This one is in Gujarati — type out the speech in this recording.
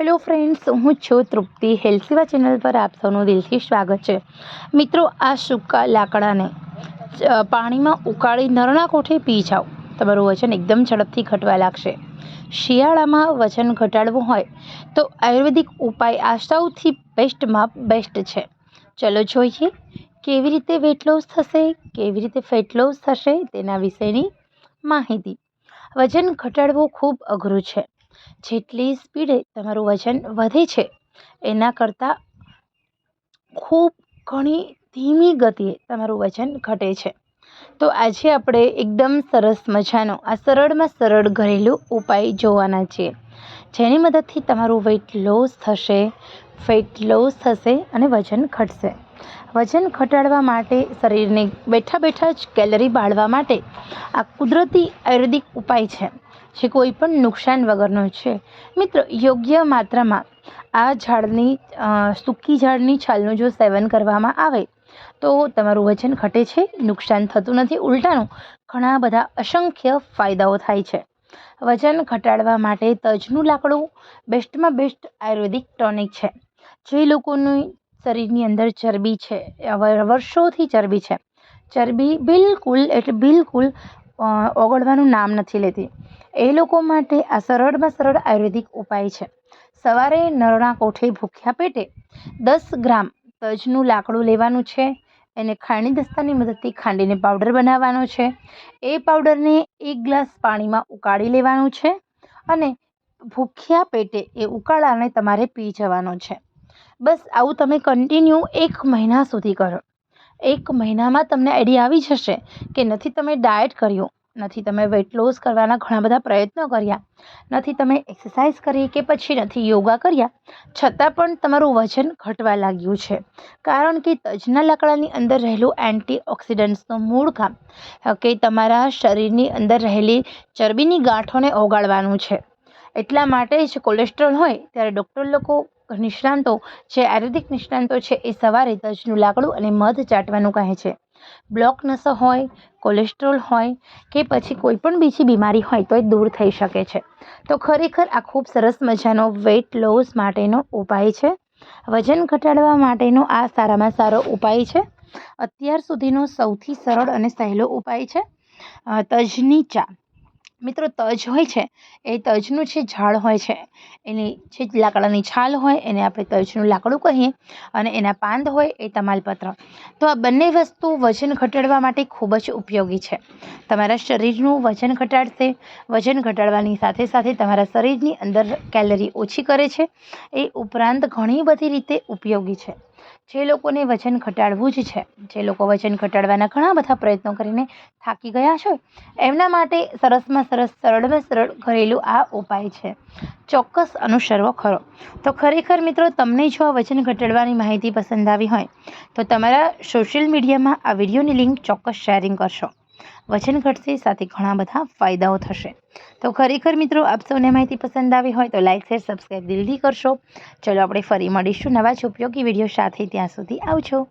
હેલો ફ્રેન્ડ્સ હું છું તૃપ્તિ. હેલ્સીવા ચેનલ પર આપ સૌનું દિલથી સ્વાગત છે. મિત્રો, આ સૂકા લાકડાને પાણીમાં ઉકાળી નરણા કોઠે પી જાઓ. તમારું વજન એકદમ ઝડપથી ઘટવા લાગશે. શિયાળામાં વજન ઘટાડવું હોય તો આયુર્વેદિક ઉપાય આ સૌથી બેસ્ટમાં બેસ્ટ છે. ચલો જોઈએ કેવી રીતે વેટ લોસ થશે, કેવી રીતે ફેટ લોસ થશે તેના વિશેની માહિતી. વજન ઘટાડવું ખૂબ અઘરું છે. જેટલી સ્પીડે તમારું વજન વધે છે, એના કરતાં ખૂબ ઘણી ધીમી ગતિએ તમારું વજન ઘટે છે. તો આજે આપણે એકદમ સરસ મજાનો, આ સરળમાં સરળ ઘરેલું ઉપાય જોવાના છીએ. જેની મદદથી તમારું વેઇટ લોસ થશે ફેટ લોસ થશે અને વજન ઘટશે. વજન ઘટાડવા માટે શરીરને બેઠા બેઠા જ કેલરી બાળવા માટે આ કુદરતી આયુર્વેદિક ઉપાય છે. જે કોઈ પણ નુકસાન વગરનો છે. મિત્રો, યોગ્ય માત્રામાં આ ઝાડની સૂકી ઝાડની છાલનું જો સેવન કરવામાં આવે, તો તમારું વજન ઘટે છે, નુકસાન થતું નથી. ઉલટાનું, ઘણા બધા અસંખ્ય ફાયદાઓ થાય છે. વજન ઘટાડવા માટે તજનું લાકડું બેસ્ટમાં બેસ્ટ આયુર્વેદિક ટોનિક છે. જે લોકોની શરીરની અંદર ચરબી છે વર્ષોથી ચરબી છે. ચરબી બિલકુલ એટલે બિલકુલ ઓગળવાનું નામ નથી લેતી. એ લોકો માટે આ સરળમાં સરળ આયુર્વેદિક ઉપાય છે. સવારે નરણા કોઠે ભૂખ્યા પેટે દસ ગ્રામ તજનું લાકડું લેવાનું છે. એને ખાણી દસ્તાની મદદથી ખાંડીને પાવડર બનાવવાનો છે. એ પાવડરને એક ગ્લાસ પાણીમાં ઉકાળી લેવાનું છે અને ભૂખ્યા પેટે એ ઉકાળાને તમારે પી જવાનો છે. બસ આવું તમે કન્ટિન્યુ એક મહિના સુધી કરો. એક મહિનામાં તમને આઈડિયા આવી જશે કે નથી તમે ડાયટ કર્યું, નથી તમે વેઇટ લોસ કરવાના ઘણા બધા પ્રયત્નો કર્યા, નથી તમે એક્સરસાઇઝ કરી કે પછી નથી યોગા કર્યા, છતાં પણ તમારું વજન ઘટવા લાગ્યું છે. કારણ કે તજના લાકડાની અંદર રહેલું એન્ટી ઓક્સિડન્ટ્સનું મૂળ કામ, કે તમારા શરીરની અંદર રહેલી ચરબીની ગાંઠોને ઓગાળવાનું છે. એટલા માટે જ કોલેસ્ટ્રોલ હોય ત્યારે ડૉક્ટર લોકો નિષ્ણાંતો. જે આયુર્વેદિક નિષ્ણાંતો છે એ સવારે તજનું લાકડું અને મધ ચાટવાનું કહે છે. બ્લોક નસો હોય, કોલેસ્ટ્રોલ હોય કે પછી કોઈ પણ બીજી બીમારી હોય તો એ દૂર થઈ શકે છે. તો ખરેખર આ ખૂબ સરસ મજાનો વેટ લોસ માટેનો ઉપાય છે. વજન ઘટાડવા માટેનો આ સારામાં સારો ઉપાય છે. અત્યાર સુધીનો સૌથી સરળ અને સહેલો ઉપાય છે. તજની ચા. મિત્રો તજ હોય છે, એ તજનું જે ઝાડ હોય છે, એની જે લાકડાની છાલ હોય એને આપણે તજનું લાકડું કહીએ અને એના પાંદ હોય એ તમાલપત્ર. તો આ બંને વસ્તુ વજન ઘટાડવા માટે ખૂબ જ ઉપયોગી છે. તમારા શરીરનું વજન ઘટાડશે, વજન ઘટાડવાની સાથે સાથે તમારા શરીરની અંદર કેલરી ઓછી કરે છે, એ ઉપરાંત ઘણી બધી રીતે ઉપયોગી છે. જે લોકોને વજન ઘટાડવું જ છે, જે લોકો વજન ઘટાડવાના ઘણા બધા પ્રયત્નો કરીને થાકી ગયા છે, એમના માટે સરસમાં સરસ, સરળમાં સરળ ઘરેલું આ ઉપાય છે. ચોક્કસ અનુસરવો ખરો. તો ખરેખર મિત્રો, તમને જો આ વજન ઘટાડવાની માહિતી પસંદ આવી હોય, તો તમારા સોશિયલ મીડિયામાં આ વિડીયોની લિંક ચોક્કસ શેરિંગ કરશો. વજન ઘટશે, સાથે ઘણા બધા ફાયદાઓ થશે. તો ખરેખર મિત્રો, આપ સૌને માહિતી પસંદ આવી હોય તો લાઇક શેર સબસ્ક્રાઈબ દિલથી કરશો. ચલો, આપણે ફરી મળીશું નવા જ ઉપયોગી વીડિયો સાથે ત્યાં સુધી આવજો.